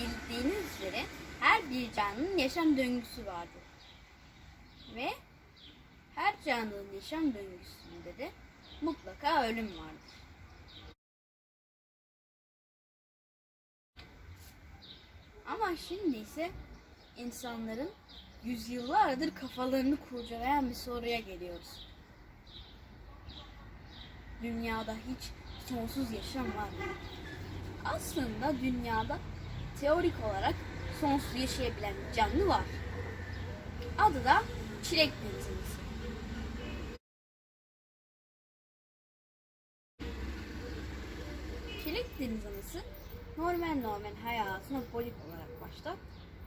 bildiğiniz üzere her bir canlının yaşam döngüsü vardır. Ve her canlının yaşam döngüsünde de mutlaka ölüm vardır. Ama şimdi ise insanların yüzyıllardır kafalarını kurcalayan bir soruya geliyoruz. Dünyada hiç sonsuz yaşam var mı? Aslında dünyada teorik olarak sonsuz yaşayabilen canlı var. Adı da çilek denizi. Çilek deniz anası normal normal hayatına polik olarak başlar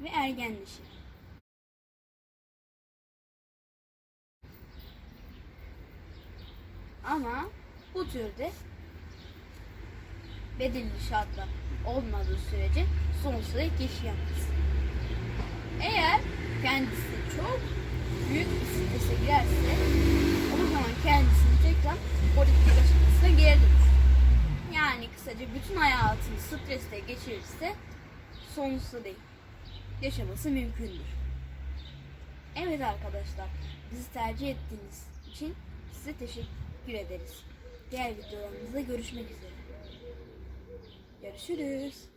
ve ergenleşir. Ama bu türde belirli şartlar olmadığı sürece sonsuza dek yaşayamaz. Eğer kendisi çok büyük bir strese girerse o zaman kendisini tekrar politik yaşamasına geri dönüşür. Yani kısaca bütün hayatını streste geçirirse sonsuza dek yaşaması mümkündür. Evet arkadaşlar, bizi tercih ettiğiniz için size teşekkür ederiz. Diğer videolarımızda görüşmek üzere. Görüşürüz.